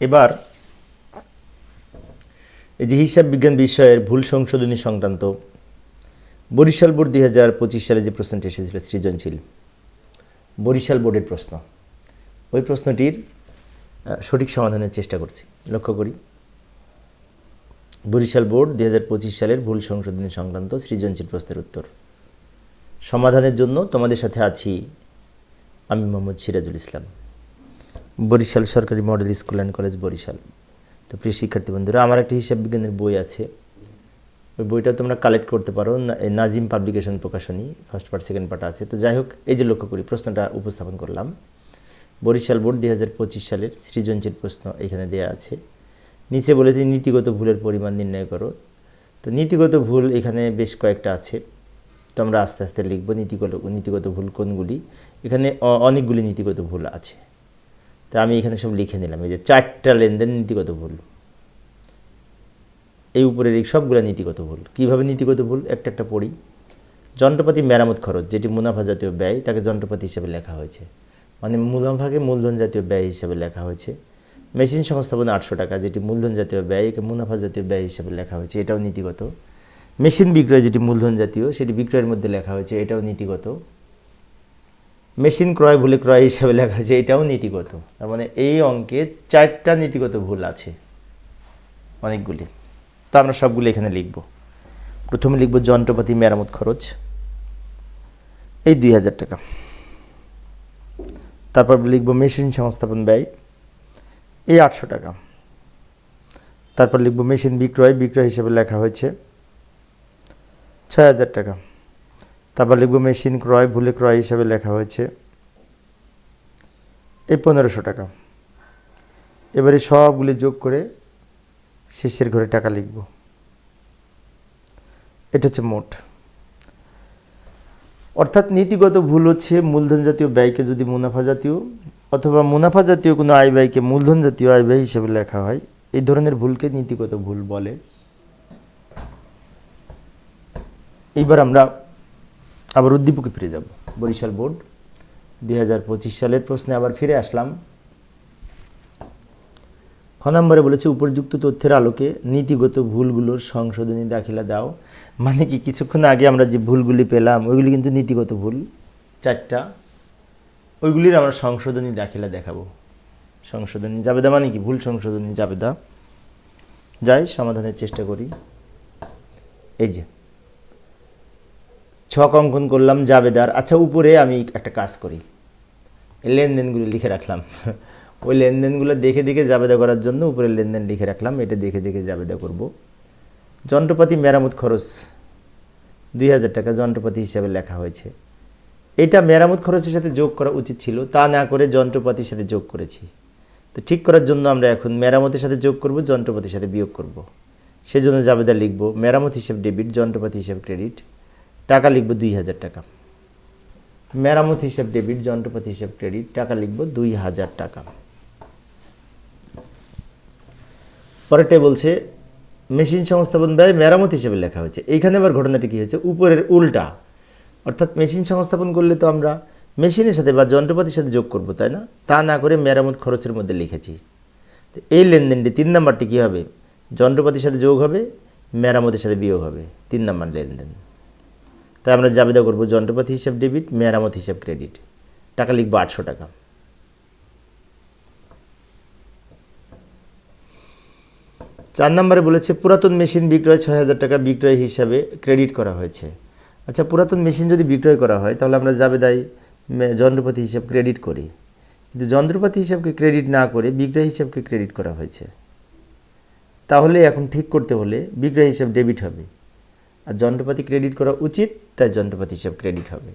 এবার, এই যে হিসাব বিজ্ঞান বিষয়ের ভুল সংশোধনী সংক্রান্ত, বরিশাল বোর্ড দুই হাজার পঁচিশ সালে যে প্রশ্নটি এসেছিল সৃজনশীল, বরিশাল বোর্ডের প্রশ্ন। ওই প্রশ্নটির সঠিক সমাধানের চেষ্টা করছি। লক্ষ্য করি। বরিশাল বোর্ড দুই হাজার পঁচিশ সালের ভুল সংশোধনী সংক্রান্ত সৃজনশীল প্রশ্নের উত্তর। সমাধানের জন্য তোমাদের সাথে আছি আমি মোহাম্মদ সিরাজুল ইসলাম। বরিশাল সরকারি model school and college Barishal. তো প্রিয় শিক্ষার্থী বন্ধুরা, আমার একটা হিসাব বিজ্ঞানের বই আছে। ওই বইটা তোমরা কালেক্ট করতে পারো। নাজিম পাবলিকেশন প্রকাশনী ফার্স্ট পার্ট সেকেন্ড পার্ট আছে। তো যাই হোক, এই যে লক্ষ্য করি, প্রশ্নটা উপস্থাপন করলাম। বরিশাল বোর্ড দুই হাজার পঁচিশ সালের সৃজনশীল প্রশ্ন এখানে দেওয়া আছে। নিচে বলেছে, নীতিগত ভুলের পরিমাণ নির্ণয় করো। তো নীতিগত ভুল এখানে বেশ কয়েকটা আছে। তো আমরা আস্তে আস্তে লিখব, নীতিগত নীতিগত ভুল কোনগুলি? এখানে অনেকগুলি নীতিগত ভুল আছে। তা আমি এখানে সব লিখে নিলাম। এই যে চারটা লেনদেন নীতিগত ভুল। এই উপরের এই সবগুলো নীতিগত ভুল। কীভাবে নীতিগত ভুল? একটা একটা পড়ি। যন্ত্রপাতি মেরামত খরচ, যেটি মুনাফা জাতীয় ব্যয়, তাকে যন্ত্রপাতি হিসেবে লেখা হয়েছে। মানে মুনাফাকে মূলধন জাতীয় ব্যয় হিসেবে লেখা হয়েছে। মেশিন সংস্থাপনে আটশো টাকা, যেটি মূলধন জাতীয় ব্যয় মুনাফা জাতীয় ব্যয় হিসেবে লেখা হয়েছে। এটাও নীতিগত। মেশিন বিক্রয়, যেটি মূলধন জাতীয়, সেটি বিক্রয়ের মধ্যে লেখা হয়েছে। এটাও নীতিগত। মেশিন ক্রয় ভুলে ক্রয় হিসাবে লেখা হয়েছে এটাও নীতিগত। তার মানে এই অঙ্কে চারটা নীতিগত ভুল আছে, অনেকগুলি। তো আমরা সবগুলি এখানে লিখব। প্রথমে লিখব যন্ত্রপাতি মেরামত খরচ। এই দুই হাজার টাকা। তারপর লিখব মেশিন সংস্থাপন ব্যয়। এই আটশো টাকা। তারপর লিখব মেশিন বিক্রয়। বিক্রয় হিসেবে লেখা হয়েছে ছয় হাজার টাকা। তারপর লিখব মেশিন ক্রয়, ভুলে ক্রয় হিসাবে লেখা হয়েছে। এই পনেরোশো টাকা। এবারে সবগুলি যোগ করে শেষের ঘরে টাকা লিখব। এটা হচ্ছে মোট। অর্থাৎ নীতিগত ভুল হচ্ছে মূলধন জাতীয় ব্যয়কে যদি মুনাফা জাতীয় অথবা মুনাফা জাতীয় কোনো আয় ব্যয়কে মূলধন জাতীয় আয় ব্যয় হিসেবে লেখা হয়, এই ধরনের ভুলকে নীতিগত ভুল বলে। এইবার আমরা আবার উদ্দীপকে ফিরে যাব। বরিশাল বোর্ড, দুই হাজার পঁচিশ সালের প্রশ্নে আবার ফিরে আসলাম। খ নম্বরে বলেছে, উপযুক্ত তথ্যের আলোকে নীতিগত ভুলগুলোর সংশোধনী দাখিলা দাও। মানে কি, কিছুক্ষণ আগে আমরা যে ভুলগুলি পেলাম, ওইগুলি কিন্তু নীতিগত ভুল। চারটা, ওইগুলির আমরা সংশোধনী দাখিলা দেখাবো। সংশোধনী জাবেদা মানে কি? ভুল সংশোধনী জাবেদা। যাই, সমাধানের চেষ্টা করি। এই যে ছক অঙ্কন করলাম, জাবেদার। আচ্ছা উপরে আমি একটা কাজ করি। লেনদেনগুলো লিখে রাখলাম। ওই লেনদেনগুলো দেখে দেখে জাবেদা করার জন্য উপরে লেনদেন লিখে রাখলাম, এটা দেখে দেখে জাবেদা করব। যন্ত্রপাতি মেরামত খরচ, দুই হাজার টাকা যন্ত্রপাতি হিসাবে লেখা হয়েছে। এটা মেরামত খরচের সাথে যোগ করা উচিত ছিল, তা না করে যন্ত্রপাতির সাথে যোগ করেছি। তো ঠিক করার জন্য আমরা এখন মেরামতের সাথে যোগ করব, যন্ত্রপাতির সাথে বিয়োগ করব। সেজন্য জাবেদা লিখব, মেরামত হিসেবে ডেবিট যন্ত্রপাতি হিসেবে ক্রেডিট টাকা লিখব দুই হাজার টাকা। মেরামত হিসাব ডেবিট যন্ত্রপাতি হিসাব ক্রেডিট টাকা লিখব দুই হাজার টাকা। পরেরটাই বলছে, মেশিন সংস্থাপন ব্যয় মেরামত হিসেবে লেখা হয়েছে। এইখানে আবার ঘটনাটি কী হয়েছে? উপরের উল্টা। অর্থাৎ মেশিন সংস্থাপন করলে তো আমরা মেশিনের সাথে বা যন্ত্রপাতির সাথে যোগ করব, তাই না? তা না করে মেরামত খরচের মধ্যে লিখেছি। তো এই লেনদেনটি তিন নাম্বারটি কী হবে? যন্ত্রপাতির সাথে যোগ হবে, মেরামতের সাথে বিয়োগ হবে। তিন নাম্বার লেনদেন। তাই আমরা জাবেদা করব যন্ত্রপাতি হিসাব ডেবিট মেরামত হিসাব ক্রেডিট টাকা লিখব আটশো টাকা। চার নম্বরে বলেছে, পুরাতন মেশিন বিক্রয় ছয় হাজার টাকা বিক্রয় হিসাবে ক্রেডিট করা হয়েছে। আচ্ছা পুরাতন মেশিন যদি বিক্রয় করা হয়, তাহলে আমরা জাবেদায় মে- যন্ত্রপাতি হিসাব ক্রেডিট করি। কিন্তু যন্ত্রপাতি হিসাবকে ক্রেডিট না করে বিক্রয় হিসাবকে ক্রেডিট করা হয়েছে। তাহলে এখন ঠিক করতে হলে বিক্রয় হিসাব ডেবিট হবে। আর যন্ত্রপাতি ক্রেডিট করা উচিত, তাই যন্ত্রপাতি হিসাব ক্রেডিট হবে।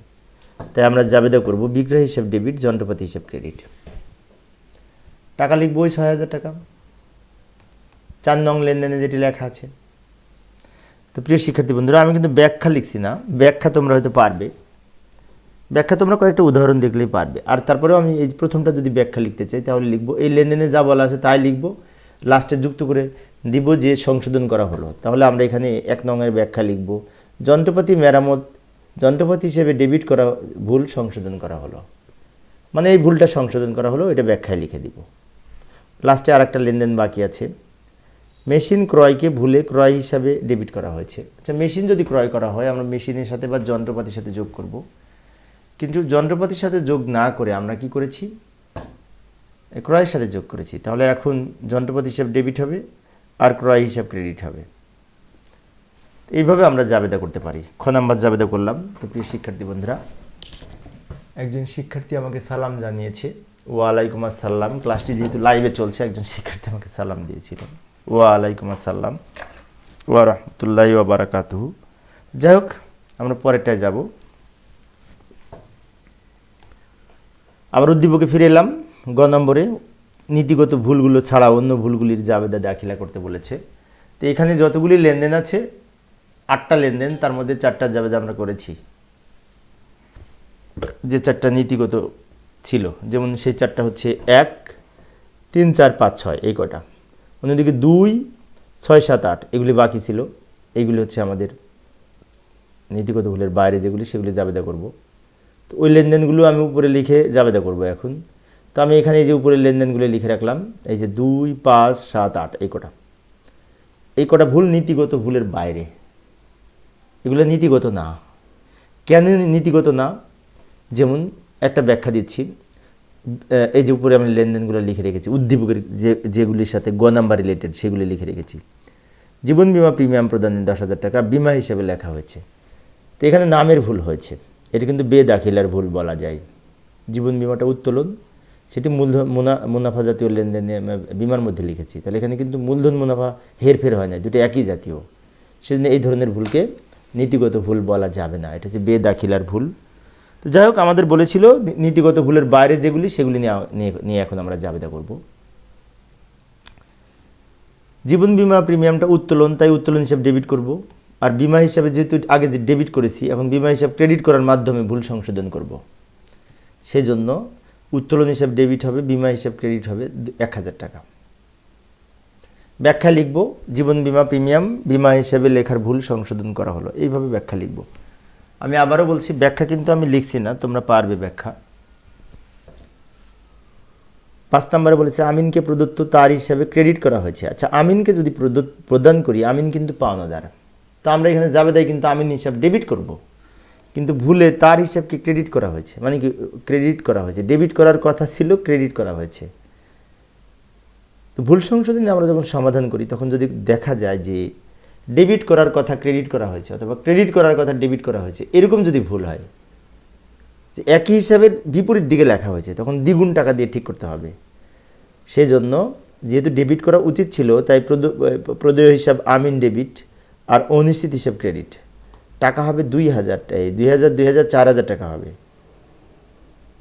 তাই আমরা জাবেদা করব, বিক্রয় হিসাব ডেবিট যন্ত্রপাতি হিসাব ক্রেডিট টাকা লিখব ওই ছয় হাজার টাকা। চার নং লেনদেনে যেটি লেখা আছে। তো প্রিয় শিক্ষার্থী বন্ধুরা, আমি কিন্তু ব্যাখ্যা লিখছি না। ব্যাখ্যা তোমরা হয়তো পারবে। ব্যাখ্যা তোমরা কয়েকটা উদাহরণ দেখলেই পারবে। আর তারপরেও আমি এই প্রথমটা যদি ব্যাখ্যা লিখতে চাই, তাহলে লিখব, এই লেনদেনে যা বলা আছে তাই লিখব। লাস্টে যুক্ত করে দিব যে সংশোধন করা হলো। তাহলে আমরা এখানে এক নঙের ব্যাখ্যা লিখব। যন্ত্রপাতি মেরামত, যন্ত্রপাতি হিসেবে ডেবিট করা ভুল সংশোধন করা হলো। মানে এই ভুলটা সংশোধন করা হলো, এটা ব্যাখ্যায় লিখে দিব। লাস্টে আর একটা লেনদেন বাকি আছে। মেশিন ক্রয়কে ভুলে ক্রয় হিসাবে ডেবিট করা হয়েছে। আচ্ছা মেশিন যদি ক্রয় করা হয়, আমরা মেশিনের সাথে বা যন্ত্রপাতির সাথে যোগ করব। কিন্তু যন্ত্রপাতির সাথে যোগ না করে আমরা কি করেছি? ক্রয়ের সাথে যোগ করেছি। তাহলে এখন যন্ত্রপাতি হিসাব ডেবিট হবে। আর ক্রয় হিসাব ক্রেডিট হবে। এইভাবে আমরা জাবেদা করতে পারি। খ নাম্বার জাবেদা করলাম। তো প্রিয় শিক্ষার্থী বন্ধুরা, একজন শিক্ষার্থী আমাকে সালাম জানিয়েছে। ওয়ালাইকুম আসসালাম। ক্লাসটি যেহেতু লাইভে চলছে, একজন শিক্ষার্থী আমাকে সালাম দিয়েছিল। ওয়ালাইকুম আসসালাম। ওয়া রহমতুল্লাহ ওয়া বারাকাতুহু। যাই হোক, আমরা পরেরটায় যাব। আবার উদ্দীপকে ফিরে এলাম। গ নম্বরে নীতিগত ভুলগুলো ছাড়া অন্য ভুলগুলির জাবেদা দাখিলা করতে বলেছে। তো এখানে যতগুলি লেনদেন আছে, আটটা লেনদেন, তার মধ্যে চারটা জাবেদা আমরা করেছি। যে চারটা নীতিগত ছিল, যেমন সেই চারটা হচ্ছে এক, তিন, চার, পাঁচ, ছয়, এই কটা অন্যদিকে দুই, ছয়, সাত, আট, এগুলি বাকি ছিল। এইগুলি হচ্ছে আমাদের নীতিগত ভুলের বাইরে যেগুলি, সেগুলি জাবেদা করব। তো ওই লেনদেনগুলো আমি উপরে লিখে জাবেদা করব এখন। তো আমি এখানে এই যে উপরে লেনদেনগুলো লিখে রাখলাম, এই যে দুই, পাঁচ, সাত, আট, এই কটা। এই কটা ভুল নীতিগত ভুলের বাইরে। এগুলো নীতিগত না। কেন নীতিগত না? যেমন একটা ব্যাখ্যা দিচ্ছি এই যে উপরে আমি লেনদেনগুলো লিখে রেখেছি, উদ্দীপকের যে, যেগুলির সাথে গ নাম্বার রিলেটেড সেগুলি লিখে রেখেছি। জীবন বিমা প্রিমিয়াম প্রদানের দশ হাজার টাকা বিমা হিসেবে লেখা হয়েছে। তো এখানে নামের ভুল হয়েছে। এটা কিন্তু বেদাখিলার ভুল বলা যায়। জীবন বিমাটা উত্তোলন সেটি মূলধন মুনা, মুনাফা জাতীয় লেনদেনে বিমার মধ্যে লিখেছি। তাহলে এখানে কিন্তু মূলধন, মুনাফা হেরফের হয় না, দুটো একই জাতীয়। সেজন্য এই ধরনের ভুলকে নীতিগত ভুল বলা যাবে না। এটা হচ্ছে বেদাখিলার ভুল। তো যাই হোক, আমাদের বলেছিল নীতিগত ভুলের বাইরে যেগুলি, সেগুলি নিয়ে- এখন আমরা জাবেদা করব। জীবন বীমা প্রিমিয়ামটা উত্তোলন, তাই উত্তোলন হিসাবে ডেবিট করব। আর বিমা হিসাবে যেহেতু আগে যে ডেবিট করেছি, এখন বিমা হিসাব ক্রেডিট করার মাধ্যমে ভুল সংশোধন করব। সেজন্য উত্তোলন হিসাব ডেবিট হবে, বিমা হিসাব ক্রেডিট হবে, এক হাজার টাকা। ব্যাখ্যা লিখব, জীবন বিমা প্রিমিয়াম বিমা হিসাবে লেখার ভুল সংশোধন করা হলো। এইভাবে ব্যাখ্যা লিখব। আমি আবারও বলছি, ব্যাখ্যা কিন্তু আমি লিখছি না, তোমরা পারবে ব্যাখ্যা। পাঁচ নম্বরে বলেছে, আমিনকে প্রদত্ত তার হিসাবে ক্রেডিট করা হয়েছে। আচ্ছা আমিনকে যদি প্রদান করি, আমিন কিন্তু পাওনাদার। তো আমরা এখানে যাবে জাবেদায় কিন্তু আমিন হিসাব ডেবিট করব। কিন্তু ভুলে তার হিসাবকে ক্রেডিট করা হয়েছে? মানে কি ক্রেডিট করা হয়েছে? ডেবিট করার কথা ছিল ক্রেডিট করা হয়েছে। তো ভুল সংশোধনে আমরা যখন সমাধান করি, তখন যদি দেখা যায় যে ডেবিট করার কথা ক্রেডিট করা হয়েছে অথবা ক্রেডিট করার কথা ডেবিট করা হয়েছে, এরকম যদি ভুল হয়, যে একই হিসাবের বিপরীত দিকে লেখা হয়েছে, তখন দ্বিগুণ টাকা দিয়ে ঠিক করতে হবে। সেজন্য যেহেতু ডেবিট করা উচিত ছিল, তাই প্রদ- প্রদেয় হিসাব আমিন ডেবিট আর অনিশ্চিত হিসাব ক্রেডিট টাকা হবে দুই হাজার দুই হাজার দুই হাজার, চার হাজার টাকা হবে।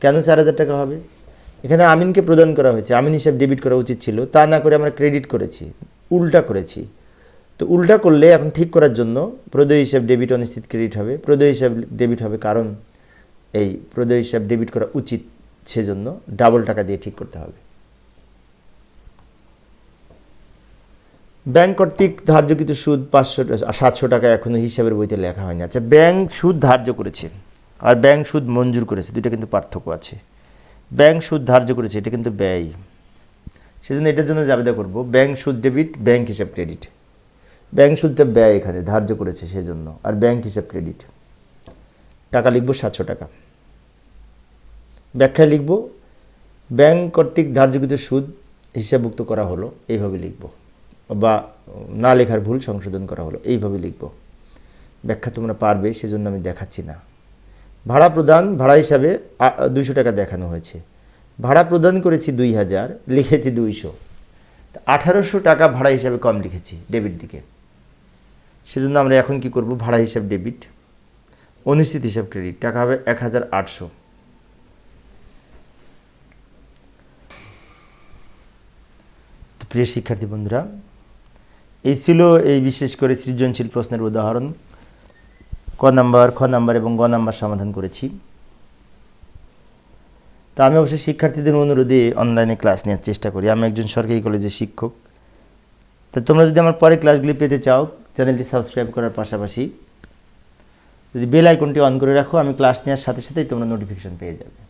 কেন চার হাজার টাকা হবে? এখানে আমিনকে প্রদান করা হয়েছে। আমিন হিসাব ডেবিট করা উচিত ছিল। তা না করে আমরা ক্রেডিট করেছি, উল্টা করেছি। তো উল্টা করলে এখন ঠিক করার জন্য প্রদেয় হিসাব ডেবিট অনিশ্চিত ক্রেডিট হবে। প্রদেয় হিসাব ডেবিট হবে কারণ এই প্রদেয় হিসাব ডেবিট করা উচিত সেজন্য ডাবল টাকা দিয়ে ঠিক করতে হবে। ব্যাংক কর্তৃক ধার্যকৃত সুদ পাঁচশো সাতশো টাকা এখনও হিসাবের বইতে লেখা হয়নি। আচ্ছা ব্যাংক সুদ ধার্য করেছে আর ব্যাংক সুদ মঞ্জুর করেছে, দুইটা কিন্তু পার্থক্য আছে। ব্যাংক সুদ ধার্য করেছে, এটা কিন্তু ব্যয়। সেজন্য এটার জন্য জাবেদা করব, ব্যাংক সুদ ডেবিট, ব্যাংক হিসাব ক্রেডিট। ব্যাংক সুদটা ব্যয় এখানে, ধার্য করেছে সেজন্য, আর ব্যাংক হিসাব ক্রেডিট। টাকা লিখব সাতশো টাকা। ব্যাখ্যায় লিখব, ব্যাংক কর্তৃক ধার্যকৃত সুদ হিসাবভুক্ত করা হলো, এইভাবে লিখব। বা না লেখার ভুল সংশোধন করা হলো। এইভাবে লিখব। ব্যাখ্যা তোমরা পারবে, সেজন্য আমি দেখাচ্ছি না। ভাড়া প্রদান, ভাড়া হিসাবে দুইশো টাকা দেখানো হয়েছে। ভাড়া প্রদান করেছি দুই হাজার, লিখেছি দুইশো। আঠারোশো টাকা ভাড়া হিসাবে কম লিখেছি ডেবিট দিকে। সেজন্য আমরা এখন কি করব? ভাড়া হিসাব ডেবিট, অনিশ্চিত হিসাব ক্রেডিট। টাকা হবে এক হাজার আটশো। প্রিয় শিক্ষার্থী বন্ধুরা এই ছিল এই বিশেষ করে সৃজনশীল প্রশ্নের উদাহরণ। ক নাম্বার, খ নাম্বার এবং গ নাম্বার সমাধান করেছি। তা আমি অবশ্যই শিক্ষার্থীদের অনুরোধে অনলাইনে ক্লাস নেওয়ার চেষ্টা করি। আমি একজন সরকারি কলেজের শিক্ষক। তা তোমরা যদি আমার পরে ক্লাসগুলি পেতে চাও চ্যানেলটি সাবস্ক্রাইব করার পাশাপাশি যদি বেল আইকনটি অন করে রাখো, আমি ক্লাস নেওয়ার সাথে সাথেই তোমরা নোটিফিকেশন পেয়ে যাবে।